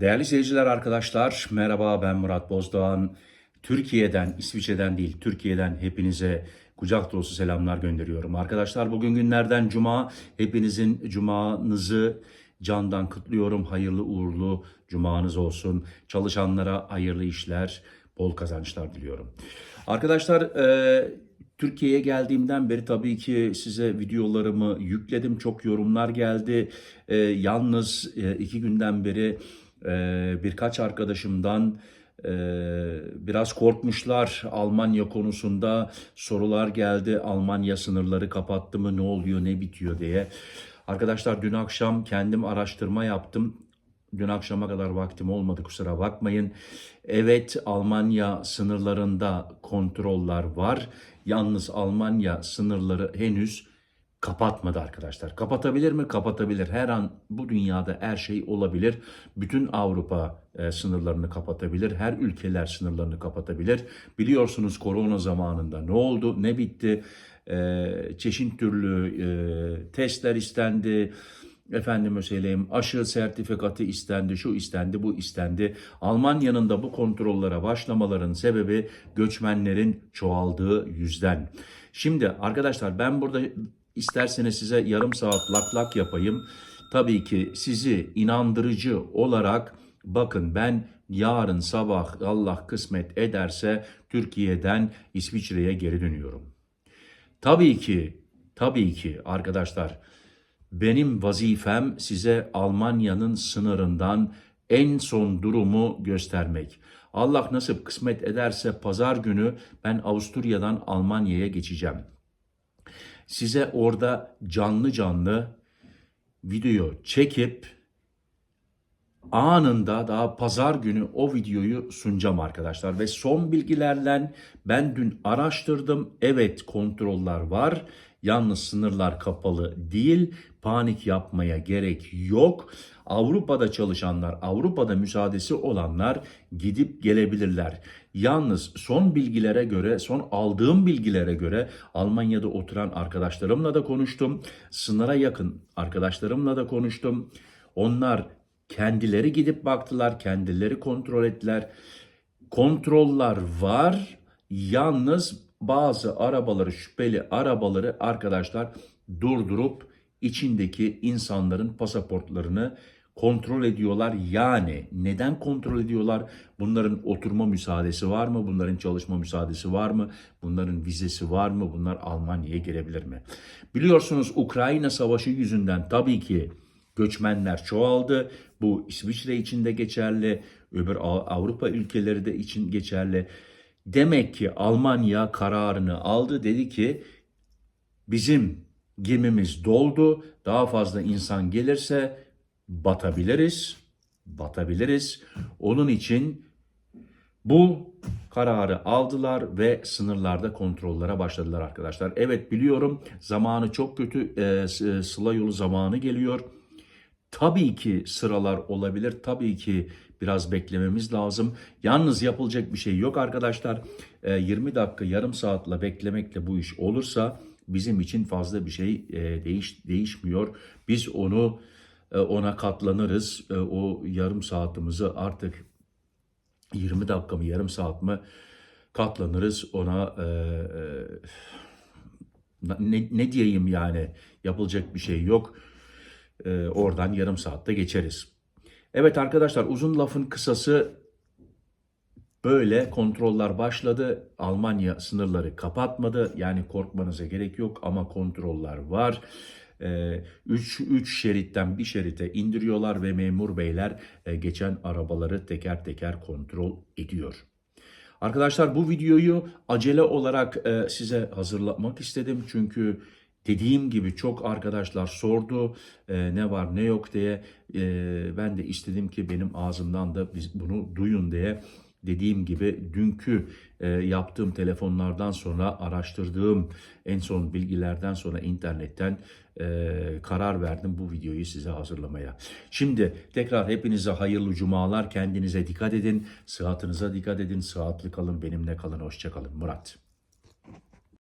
Değerli seyirciler, arkadaşlar, merhaba ben Murat Bozdoğan. Türkiye'den, İsviçre'den değil, Türkiye'den hepinize kucak dolusu selamlar gönderiyorum. Arkadaşlar bugün günlerden cuma, hepinizin cumanızı candan kutluyorum. Hayırlı uğurlu cumanız olsun. Çalışanlara hayırlı işler, bol kazançlar diliyorum. Arkadaşlar, e, Türkiye'ye geldiğimden beri tabii ki size videolarımı yükledim. Çok yorumlar geldi. E, yalnız e, iki günden beri birkaç arkadaşımdan e, biraz korkmuşlar Almanya konusunda sorular geldi. Almanya sınırları kapattı mı ne oluyor ne bitiyor diye. Arkadaşlar dün akşam kendim araştırma yaptım. Dün akşama kadar vaktim olmadı kusura bakmayın. Evet Almanya sınırlarında kontroller var. Yalnız Almanya sınırları henüz kapatmadı arkadaşlar. Kapatabilir mi? Kapatabilir. Her an bu dünyada her şey olabilir. Bütün Avrupa e, sınırlarını kapatabilir. Her ülkeler sınırlarını kapatabilir. Biliyorsunuz korona zamanında ne oldu, ne bitti? E, çeşit türlü e, testler istendi. Efendime söyleyeyim aşı sertifikatı istendi, şu istendi, bu istendi. Almanya'nın da bu kontrollere başlamaların sebebi göçmenlerin çoğaldığı yüzden. Şimdi arkadaşlar ben burada isterseniz size yarım saat lak lak yapayım. Tabii ki sizi inandırıcı olarak bakın ben yarın sabah Allah kısmet ederse Türkiye'den İsviçre'ye geri dönüyorum. Tabii ki, tabii ki arkadaşlar benim vazifem size Almanya'nın sınırından en son durumu göstermek. Allah nasip kısmet ederse pazar günü ben Avusturya'dan Almanya'ya geçeceğim. Size orada canlı canlı video çekip anında daha pazar günü o videoyu sunacağım arkadaşlar. Ve son bilgilerle ben dün araştırdım. Evet kontroller var. Yalnız sınırlar kapalı değil. Panik yapmaya gerek yok. Avrupa'da çalışanlar, Avrupa'da müsaadesi olanlar gidip gelebilirler. Yalnız son bilgilere göre, son aldığım bilgilere göre Almanya'da oturan arkadaşlarımla da konuştum. Sınıra yakın arkadaşlarımla da konuştum. Onlar kendileri gidip baktılar, kendileri kontrol ettiler. Kontroller var. Yalnız bazı arabaları, şüpheli arabaları arkadaşlar durdurup içindeki insanların pasaportlarını kontrol ediyorlar. Yani neden kontrol ediyorlar? Bunların oturma müsaadesi var mı? Bunların çalışma müsaadesi var mı? Bunların vizesi var mı? Bunlar Almanya'ya girebilir mi? Biliyorsunuz Ukrayna Savaşı yüzünden tabii ki göçmenler çoğaldı. Bu İsviçre için de geçerli, öbür Avrupa ülkeleri de için geçerli. Demek ki Almanya kararını aldı. Dedi ki bizim gemimiz doldu. Daha fazla insan gelirse batabiliriz. Batabiliriz. Onun için bu kararı aldılar ve sınırlarda kontrollere başladılar arkadaşlar. Evet biliyorum zamanı çok kötü. E, sıla yolu zamanı geliyor. Tabii ki sıralar olabilir. Tabii ki biraz beklememiz lazım. Yalnız yapılacak bir şey yok arkadaşlar. 20 dakika yarım saatle beklemekle bu iş olursa bizim için fazla bir şey değiş değişmiyor. Biz onu ona katlanırız. O yarım saatimizi artık 20 dakika mı yarım saat mi katlanırız ona ne, ne diyeyim yani yapılacak bir şey yok. Oradan yarım saatte geçeriz. Evet arkadaşlar uzun lafın kısası böyle kontroller başladı. Almanya sınırları kapatmadı. Yani korkmanıza gerek yok ama kontroller var. 3 ee, 3 şeritten bir şerite indiriyorlar ve memur beyler e, geçen arabaları teker teker kontrol ediyor. Arkadaşlar bu videoyu acele olarak e, size hazırlamak istedim çünkü Dediğim gibi çok arkadaşlar sordu e, ne var ne yok diye. E, ben de istedim ki benim ağzımdan da biz bunu duyun diye. Dediğim gibi dünkü e, yaptığım telefonlardan sonra araştırdığım en son bilgilerden sonra internetten e, karar verdim bu videoyu size hazırlamaya. Şimdi tekrar hepinize hayırlı cumalar. Kendinize dikkat edin. Sıhhatınıza dikkat edin. Sıhhatli kalın. Benimle kalın. Hoşçakalın. Murat.